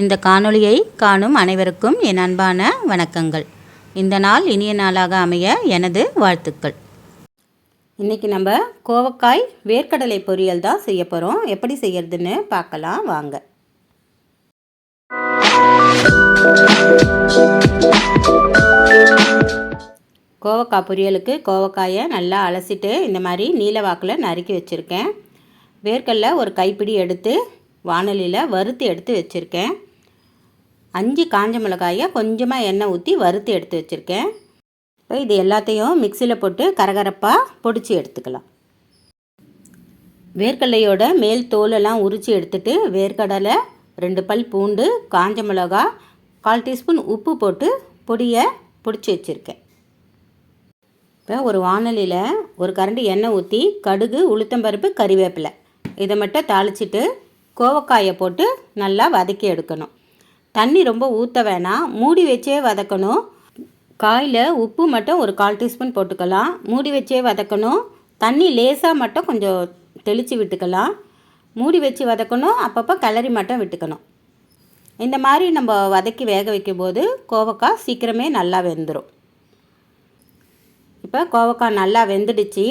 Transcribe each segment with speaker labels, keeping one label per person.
Speaker 1: இந்த காணொளியை காணும் அனைவருக்கும் என் அன்பான வணக்கங்கள். இந்த நாள் இனிய நாளாக அமைய எனது வாழ்த்துக்கள். இன்றைக்கி நம்ம கோவக்காய் வேர்க்கடலை பொரியல் தான் செய்ய போகிறோம் எப்படி செய்யறதுன்னு பார்க்கலாம் வாங்க. கோவக்காய் பொரியலுக்கு கோவக்காயை நல்லா அலசிட்டு இந்த மாதிரி நீல வாக்கில் நறுக்கி வச்சுருக்கேன். வேர்க்கடலை ஒரு கைப்பிடி எடுத்து வானலியில் வறுத்து எடுத்து வச்சுருக்கேன். அஞ்சு காஞ்ச மிளகாயை கொஞ்சமாக எண்ணெய் ஊற்றி வறுத்து எடுத்து வச்சுருக்கேன். இப்போ இது எல்லாத்தையும் மிக்சியில் போட்டு கரகரப்பாக பொடிச்சு எடுத்துக்கலாம். வேர்க்கடலையோட மேல் தோலெல்லாம் உரித்து எடுத்துட்டு வேர்க்கடலை ரெண்டு பல் பூண்டு காஞ்ச மிளகா கால் டீஸ்பூன் உப்பு போட்டு பொடியை பிடிச்சி வச்சுருக்கேன். இப்போ ஒரு வானலியில் ஒரு கரண்டி எண்ணெய் ஊற்றி கடுகு உளுத்தம்பருப்பு கறிவேப்பிலை இதை மட்டும் தாளிச்சிட்டு கோவக்காயை போட்டு நல்லா வதக்கி எடுக்கணும். தண்ணி ரொம்ப ஊற்ற வேணாம். மூடி வச்சே வதக்கணும். காயில் உப்பு மட்டும் ஒரு கால் டீஸ்பூன் போட்டுக்கலாம். மூடி வச்சே வதக்கணும். தண்ணி லேசாக மட்டும் கொஞ்சம் தெளித்து விட்டுக்கலாம். மூடி வச்சு வதக்கணும். அப்பப்போ கிளறி மட்டும் விட்டுக்கணும். இந்த மாதிரி நம்ம வதக்கி வேக வைக்கும்போது கோவக்காய் சீக்கிரமே நல்லா வெந்துடும் இப்போ கோவக்காய் நல்லா வெந்துடுச்சு.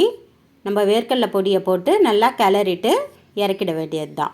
Speaker 1: நம்ம வேர்க்கடலை பொடியை போட்டு நல்லா கிளறிட்டு இறக்கிட வேண்டியது தான்